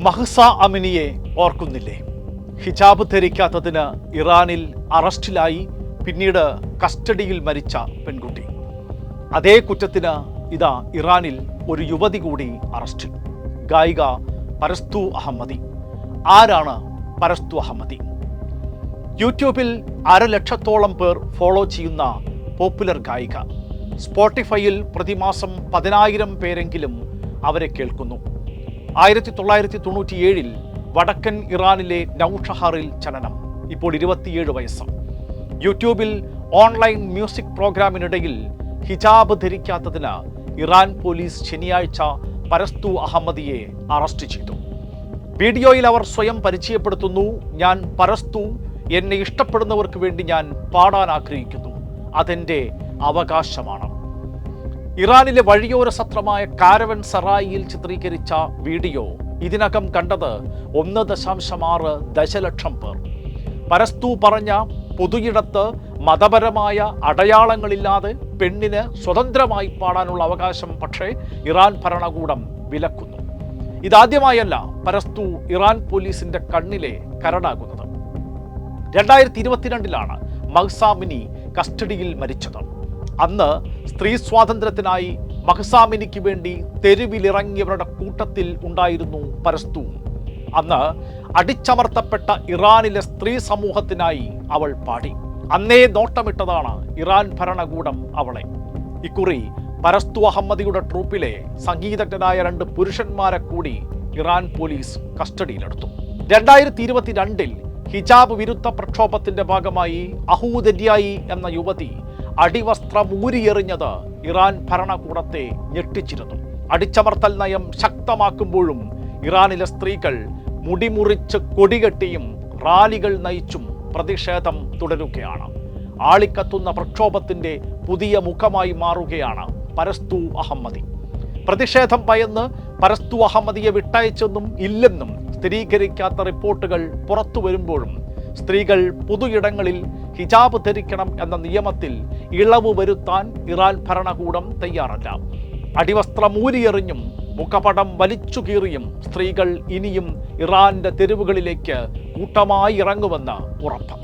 മഹ്സ അമിനിയെ ഓർക്കുന്നില്ലേ? ഹിജാബ് ധരിക്കാത്തതിന് ഇറാനിൽ അറസ്റ്റിലായി പിന്നീട് കസ്റ്റഡിയിൽ മരിച്ച പെൺകുട്ടി. അതേ കുറ്റത്തിന് ഇതാ ഇറാനിൽ ഒരു യുവതി കൂടി അറസ്റ്റിൽ. ഗായിക പരസ്തു അഹമ്മദി. ആരാണ് പരസ്തു അഹമ്മദി? യൂട്യൂബിൽ അരലക്ഷത്തോളം പേർ ഫോളോ ചെയ്യുന്ന പോപ്പുലർ ഗായിക. സ്പോട്ടിഫൈയിൽ പ്രതിമാസം പതിനായിരം പേരെങ്കിലും അവരെ കേൾക്കുന്നു. ആയിരത്തി തൊള്ളായിരത്തി തൊണ്ണൂറ്റിയേഴിൽ വടക്കൻ ഇറാനിലെ നൌഷഹാറിൽ ചലനം. ഇപ്പോൾ ഇരുപത്തിയേഴ് വയസ്സ്. യൂട്യൂബിൽ ഓൺലൈൻ മ്യൂസിക് പ്രോഗ്രാമിനിടയിൽ ഹിജാബ് ധരിക്കാത്തതിന് ഇറാൻ പോലീസ് ശനിയാഴ്ച പരസ്തു അഹമ്മദിയെ അറസ്റ്റ് ചെയ്തു. വീഡിയോയിൽ അവർ സ്വയം പരിചയപ്പെടുത്തുന്നു ഞാൻ പരസ്തു എന്നെ ഇഷ്ടപ്പെടുന്നവർക്ക് വേണ്ടി ഞാൻ പാടാൻ ആഗ്രഹിക്കുന്നു. അതെന്റെ അവകാശമാണ്. ഇറാനിലെ വഴിയോര സത്രമായ കാരവൻ സറായിയിൽ ചിത്രീകരിച്ച വീഡിയോ. ഇതിനകം കണ്ടത് ഒന്ന് ദശാംശം ആറ് ദശലക്ഷം പേർ. പരസ്തു പറഞ്ഞ പൊതുയിടത്ത് മതപരമായ അടയാളങ്ങളില്ലാതെ പെണ്ണിന് സ്വതന്ത്രമായി പാടാനുള്ള അവകാശം പക്ഷേ ഇറാൻ ഭരണകൂടം വിലക്കുന്നു. ഇതാദ്യമായല്ല പരസ്തു ഇറാൻ പോലീസിന്റെ കണ്ണിലെ കരടാകുന്നത്. രണ്ടായിരത്തി ഇരുപത്തിരണ്ടിലാണ് മഹ്സാമിനി കസ്റ്റഡിയിൽ മരിച്ചത്. അന്ന് സ്ത്രീ സ്വാതന്ത്ര്യത്തിനായി മഹസാമിനിക്ക് വേണ്ടി തെരുവിലിറങ്ങിയവരുടെ കൂട്ടത്തിൽ ഉണ്ടായിരുന്നു പരസ്തു അന്ന് അടിച്ചമർത്തപ്പെട്ട ഇറാനിലെ സ്ത്രീ സമൂഹത്തിനായി അവൾ പാടി. അന്നേ നോട്ടമിട്ടതാണ് ഇറാൻ ഭരണകൂടം അവളെ. ഇക്കുറി പരസ്തു അഹമ്മദിയുടെ ട്രൂപ്പിലെ സംഗീതജ്ഞനായ രണ്ട് പുരുഷന്മാരെ കൂടി ഇറാൻ പോലീസ് കസ്റ്റഡിയിലെടുത്തു. രണ്ടായിരത്തി ഇരുപത്തിരണ്ടിൽ ഹിജാബ് വിരുദ്ധ പ്രക്ഷോഭത്തിന്റെ ഭാഗമായി അഹൂദര്യായി എന്ന യുവതി അടിവസ്ത്രം ഊരിയെറിഞ്ഞത് ഇറാൻ ഭരണകൂടത്തെ ഞെട്ടിച്ചിരുന്നു. അടിച്ചമർത്തൽ നയം ശക്തമാക്കുമ്പോഴും ഇറാനിലെ സ്ത്രീകൾ മുടിമുറിച്ച് കൊടികെട്ടിയും റാലികൾ നയിച്ചും പ്രതിഷേധം തുടരുകയാണ്. ആളിക്കത്തുന്ന പ്രക്ഷോഭത്തിന്റെ പുതിയ മുഖമായി മാറുകയാണ് പരസ്തു അഹമ്മദി. പ്രതിഷേധം ഭയന്ന് പരസ്തു അഹമ്മദിയെ വിട്ടയച്ചെന്നും ഇല്ലെന്നും സ്ഥിരീകരിക്കാത്ത റിപ്പോർട്ടുകൾ പുറത്തു വരുമ്പോഴും സ്ത്രീകൾ പൊതുയിടങ്ങളിൽ ഹിജാബ് ധരിക്കണം എന്ന നിയമത്തിൽ ഇളവ് വരുത്താൻ ഇറാൻ ഭരണകൂടം തയ്യാറല്ല. അടിവസ്ത്രം ഊരിയെറിഞ്ഞും മുഖപടം വലിച്ചു കീറിയും സ്ത്രീകൾ ഇനിയും ഇറാന്റെ തെരുവുകളിലേക്ക് കൂട്ടമായി ഇറങ്ങുമെന്ന് ഉറപ്പ്.